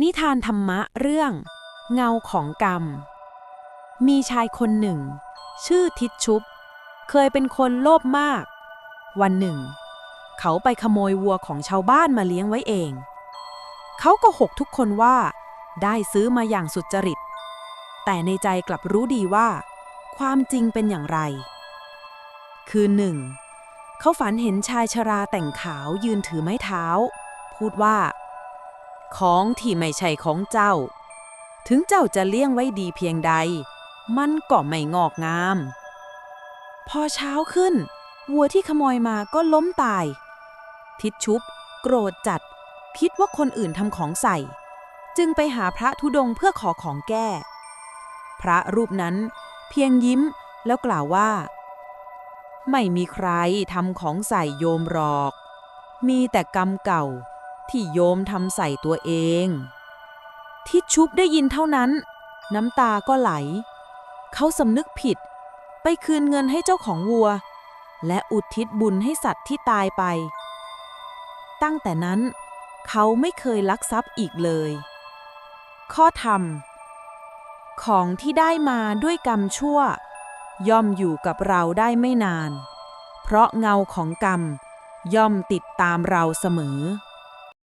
นิทานธรรมะเรื่อง เงาของกรรม มีชายคนหนึ่ง ชื่อทิดชุบ เคยเป็นคนโลภมาก วันหนึ่ง เขาไปขโมยวัวของชาวบ้านมาเลี้ยงไว้เอง เขาก็หกทุกคนว่า ได้ซื้อมาอย่างสุจริต แต่ในใจกลับรู้ดีว่า ความจริงเป็นอย่างไร คืนหนึ่ง เขาฝันเห็นชายชราแต่งขาวยืนถือไม้เท้า พูดว่า ของที่ไม่ใช่ของเจ้า ถึงเจ้าจะเลี้ยงไว้ดีเพียงใด มันก็ไม่งอกงาม พอเช้าขึ้น วัวที่ขโมยมาก็ล้มตาย ทิดชุบ โกรธจัด คิดว่าคนอื่นทำของใส่ จึงไปหาพระธุดงค์เพื่อขอของแก้ พระรูปนั้นเพียงยิ้มแล้วกล่าวว่า ไม่มีใครทำของใส่โยมหรอก มีแต่กรรมเก่า ที่โยมทำใส่ตัวเอง ทิดชุบได้ยินเท่านั้น น้ำตาก็ไหล เขาสำนึกผิด ไปคืนเงินให้เจ้าของวัว และอุทิศบุญให้สัตว์ที่ตายไป ตั้งแต่นั้น เขาไม่เคยลักทรัพย์อีกเลย ข้อธรรม ของที่ได้มาด้วยกรรมชั่ว ย่อมอยู่กับเราได้ไม่นาน เพราะเงาของกรรมย่อมติดตามเราเสมอ